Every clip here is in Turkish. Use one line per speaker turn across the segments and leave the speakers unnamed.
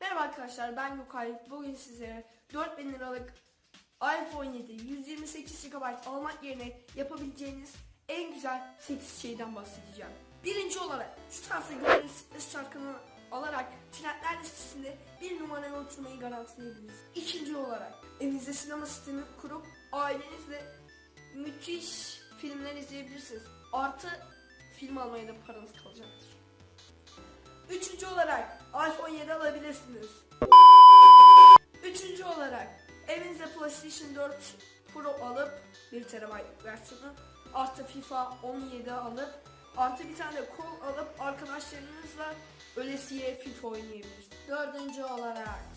Merhaba arkadaşlar ben Yukay. Bugün sizlere 4000 liralık iPhone 7 128 GB almak yerine yapabileceğiniz en güzel 8 şeyden bahsedeceğim. Birinci olarak şu tarafta gördüğünüz fitness çarkını alarak trendler listesinde bir numaraya oturmayı garantileyebiliriz. İkinci olarak evinizde sinema sistemi kurup ailenizle müthiş filmler izleyebilirsiniz. Artı film almaya da paranız kalacaktır. Üçüncü olarak iPhone 7 alabilirsiniz. Üçüncü olarak evinize PlayStation 4 Pro alıp 1 TB versiyonu artı FIFA 17 alıp artı bir tane kol alıp arkadaşlarınızla ölesiye FIFA oynayabilirsiniz. Dördüncü olarak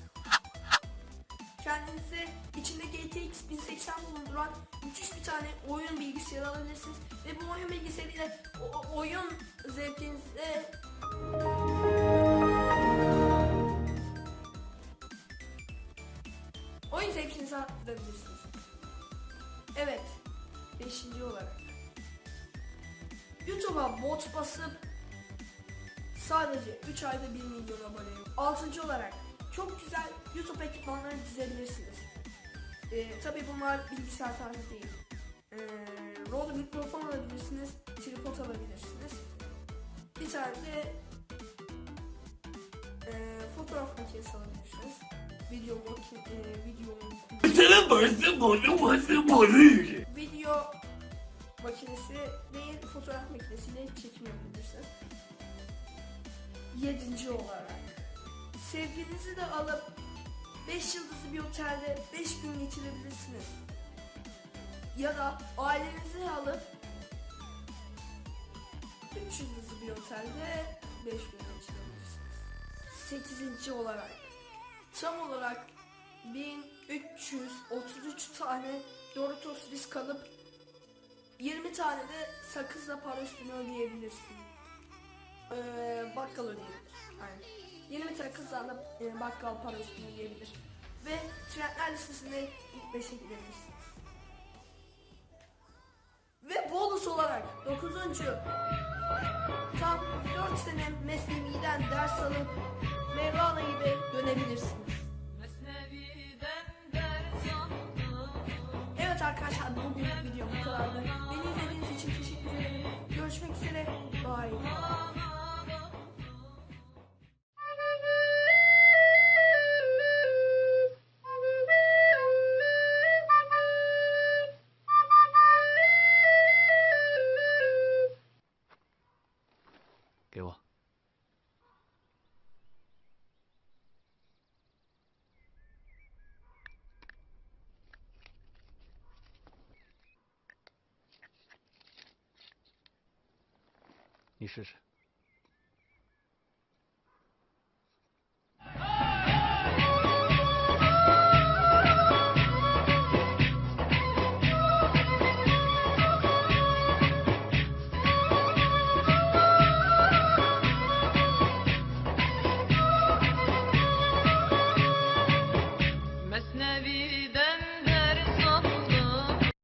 kendinize içinde GTX 1080 bulunduran müthiş bir tane oyun bilgisayarı alabilirsiniz ve bu oyun bilgisayarıyla oyun zevkinize Oyun zevkinizi arttırabilirsiniz. Evet. Beşinci olarak. YouTube'a bot basıp sadece 3 ayda 1 milyon abone. Altıncı olarak çok güzel YouTube ekipmanları dizebilirsiniz. Ee, tabii bunlar bilgisayar tarzı değil. Ee, Rode mikrofon alabilirsiniz, tripod alabilirsiniz. Bir tane de e, fotoğraf makinesi alabilirsiniz. Video makine, e, video video makinesi değil fotoğraf makinesiyle çekim yapabilirsiniz. Yedinci olarak sevgilinizi de alıp 5 yıldızlı bir otelde 5 gün geçirebilirsiniz. Ya da ailenizi alıp 3 yıldızlı bir otelde 5 gün geçirebilirsiniz. Sekizinci olarak tam olarak 1333 tane Doritos risk alıp 20 tane de sakızla para üstüne ödeyebilirsin. Ee, bakkal ödeyebilir. Aynen. 20 tane kızla alıp e, bakkal para üstüne ödeyebilir. Ve trendler listesinde ilk 5'e girebilirsiniz. Ve bonus olarak 9. Tam 4 sene mesleğimden ders alıp Mevlana gibi dönebilirsiniz. Evet arkadaşlar bugün video bu kadardı. Beni izlediğiniz için teşekkür ederim. Görüşmek üzere. Bye.
“给我。”你试试。